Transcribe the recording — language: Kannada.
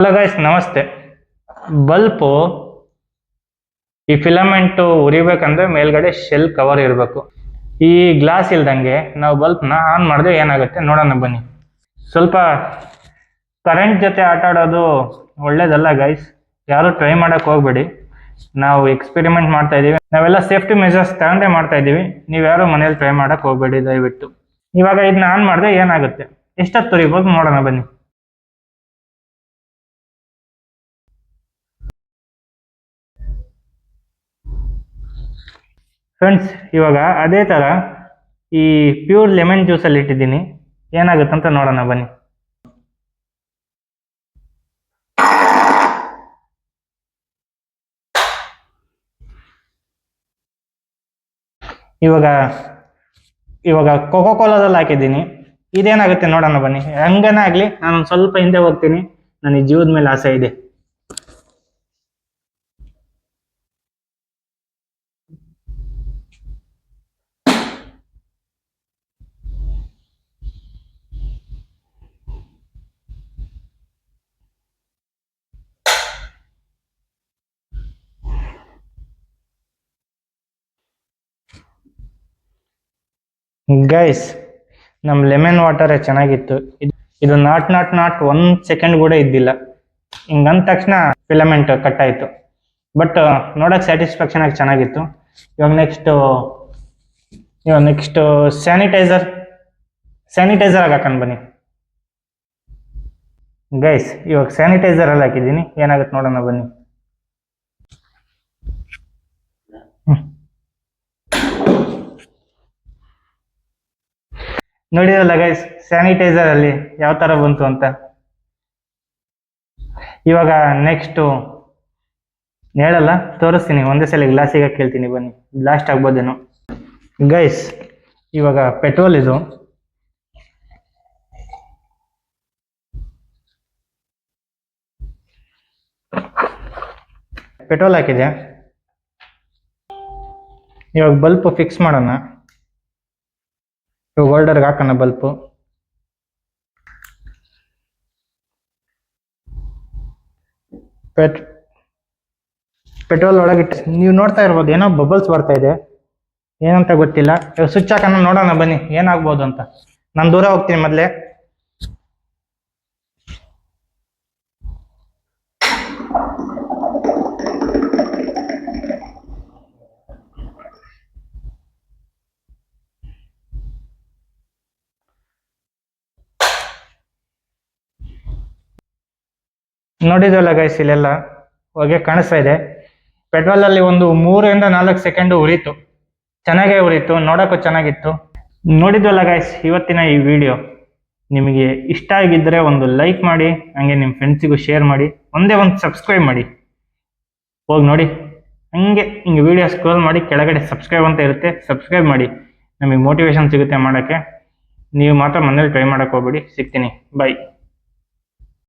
ಹಲೋ ಗೈಸ್ ನಮಸ್ತೆ. ಬಲ್ಪು ಈ ಫಿಲಮೆಂಟು ಉರಿಬೇಕಂದ್ರೆ ಮೇಲ್ಗಡೆ ಶೆಲ್ ಕವರ್ ಇರಬೇಕು. ಈ ಗ್ಲಾಸ್ ಇಲ್ದಂಗೆ ನಾವು ಬಲ್ಪ್ನ ಆನ್ ಮಾಡಿದ್ರೆ ಏನಾಗುತ್ತೆ ನೋಡೋಣ ಬನ್ನಿ. ಸ್ವಲ್ಪ ಕರೆಂಟ್ ಜೊತೆ ಆಟ ಆಡೋದು ಒಳ್ಳೇದಲ್ಲ ಗೈಸ್ ಯಾರು ಟ್ರೈ ಮಾಡೋಕೆ ಹೋಗ್ಬೇಡಿ. ನಾವು ಎಕ್ಸ್ಪೆರಿಮೆಂಟ್ ಮಾಡ್ತಾ ಇದ್ದೀವಿ. ನಾವೆಲ್ಲ ಸೇಫ್ಟಿ ಮೆಜರ್ಸ್ ತಗೊಂಡೇ ಮಾಡ್ತಾ ಇದ್ದೀವಿ. ನೀವು ಯಾರು ಮನೇಲಿ ಟ್ರೈ ಮಾಡೋಕೆ ಹೋಗ್ಬೇಡಿ ದಯವಿಟ್ಟು. ಇವಾಗ ಇದನ್ನ ಆನ್ ಮಾಡಿದ್ರೆ ಏನಾಗುತ್ತೆ? ಎಷ್ಟೊತ್ತು ತುರಿಬೋದು ನೋಡೋಣ ಬನ್ನಿ. ಫ್ರೆಂಡ್ಸ್ ಇವಾಗ ಅದೇ ಥರ ಈ ಪ್ಯೂರ್ ಲೆಮನ್ ಜ್ಯೂಸಲ್ಲಿ ಇಟ್ಟಿದ್ದೀನಿ. ಏನಾಗುತ್ತಂತ ನೋಡೋಣ, ಬನ್ನಿ. ಇವಾಗ ಇವಾಗ ಕೋಕೋ ಕೋಲಾದಲ್ಲಿ ಹಾಕಿದ್ದೀನಿ. ಇದೇನಾಗುತ್ತೆ ನೋಡೋಣ, ಬನ್ನಿ. ಹಂಗನೇ ಆಗಲಿ ನಾನು ಸ್ವಲ್ಪ ಹಿಂದೆ ಹೋಗ್ತೀನಿ. ನನಗೆ ಜೀವದ ಮೇಲೆ ಆಸೆ ಇದೆ. ಗೈಸ್ ನಮ್ಮ ಲೆಮನ್ ವಾಟರ್ ಚೆನ್ನಾಗಿತ್ತು. ಇದು not not not one second ಕೂಡ ಇದ್ದಿಲ್ಲ. ಹಿಂಗಂದ ತಕ್ಷಣ ಫಿಲಮೆಂಟ್ ಕಟ್ ಆಯ್ತು. ಬಟ್ ನೋಡೋಕೆ ಸ್ಯಾಟಿಸ್ಫ್ಯಾಕ್ಷನ್ ಆಗಿ ಚೆನ್ನಾಗಿತ್ತು. ಇವಾಗ ನೆಕ್ಸ್ಟು ಇವಾಗ ನೆಕ್ಸ್ಟು ಸ್ಯಾನಿಟೈಸರ್ ಸ್ಯಾನಿಟೈಸರ್ ಆಗಿ ಹಾಕೊಂಡು ಬನ್ನಿ. ಗೈಸ್ ಇವಾಗ ಸ್ಯಾನಿಟೈಸರ್ ಅಲ್ಲಿ ಹಾಕಿದ್ದೀನಿ. ಏನಾಗುತ್ತೆ ನೋಡೋಣ ಬನ್ನಿ. ನೋಡಿರಲ್ಲ ಗೈಸ್ ಸ್ಯಾನಿಟೈಸರ್ ಅಲ್ಲಿ ಯಾವ ತರ ಬಂತು ಅಂತ? ಇವಾಗ ನೆಕ್ಸ್ಟ್ ಹೇಳಲ್ಲ, ತೋರಿಸ್ತೀನಿ, ಒಂದೇ ಸಲ ಗ್ಲಾಸಿಗೆ ಕೇಳ್ತೀನಿ ಬನ್ನಿ ಬ್ಲಾಸ್ಟ್ ಆಗ್ಬೋದೇನೋ. ಗೈಸ್ ಇವಾಗ ಪೆಟ್ರೋಲ್ ಇದು. ಪೆಟ್ರೋಲ್ ಹಾಕಿದೆ ಇವಾಗ ಬಲ್ಪ್ ಫಿಕ್ಸ್ ಮಾಡೋಣ. ಇವಾಗ ಹೋಲ್ಡರ್ಗೆ ಹಾಕೋಣ ಬಲ್ಪು. ಪೆಟ್ ಪೆಟ್ರೋಲ್ ಒಳಗಿಟ್ಟು ನೀವು ನೋಡ್ತಾ ಇರ್ಬೋದು, ಏನೋ ಬಬಲ್ಸ್ ಬರ್ತಾ ಇದೆ. ಏನಂತ ಗೊತ್ತಿಲ್ಲ. ಇವಾಗ ಸ್ವಿಚ್ ಹಾಕೋಣ, ನೋಡೋಣ ಬನ್ನಿ, ಏನಾಗ್ಬೋದು ಅಂತ. ನಾನು ದೂರ ಹೋಗ್ತೀನಿ ಮೊದಲೇ. ನೋಡಿದ್ವಲ್ಲ ಗೈಸ್ ಇಲ್ಲೆಲ್ಲ? ಹೊಗೆ ಕಾಣಿಸ್ತಾ ಇದೆ. ಪೆಟ್ರೋಲ್ ಅಲ್ಲಿ ಒಂದು ಮೂರರಿಂದ ನಾಲ್ಕು ಸೆಕೆಂಡ್ ಉರಿತು. ಚೆನ್ನಾಗೇ ಉರಿತು, ನೋಡೋಕ್ಕೂ ಚೆನ್ನಾಗಿತ್ತು. ನೋಡಿದ್ವಲ್ಲ ಗೈಸ್ ಇವತ್ತಿನ ಈ ವಿಡಿಯೋ ನಿಮಗೆ ಇಷ್ಟ ಆಗಿದ್ದರೆ ಒಂದು ಲೈಕ್ ಮಾಡಿ, ಹಂಗೆ ನಿಮ್ಮ ಫ್ರೆಂಡ್ಸಿಗೂ ಶೇರ್ ಮಾಡಿ, ಒಂದೇ ಒಂದು ಸಬ್ಸ್ಕ್ರೈಬ್ ಮಾಡಿ. ಹೋಗಿ ನೋಡಿ. ಹಂಗೆ ಹಿಂಗೆ ವಿಡಿಯೋ ಸ್ಕ್ರೋಲ್ ಮಾಡಿ, ಕೆಳಗಡೆ ಸಬ್ಸ್ಕ್ರೈಬ್ ಅಂತ ಇರುತ್ತೆ ಸಬ್ಸ್ಕ್ರೈಬ್ ಮಾಡಿ. ನಮಗೆ ಮೋಟಿವೇಶನ್ ಸಿಗುತ್ತೆ ಮಾಡೋಕ್ಕೆ. ನೀವು ಮಾತ್ರ ಮನೇಲಿ ಟ್ರೈ ಮಾಡೋಕ್ಕೆ ಹೋಗ್ಬೇಡಿ. ಸಿಗ್ತೀನಿ. ಬಾಯ್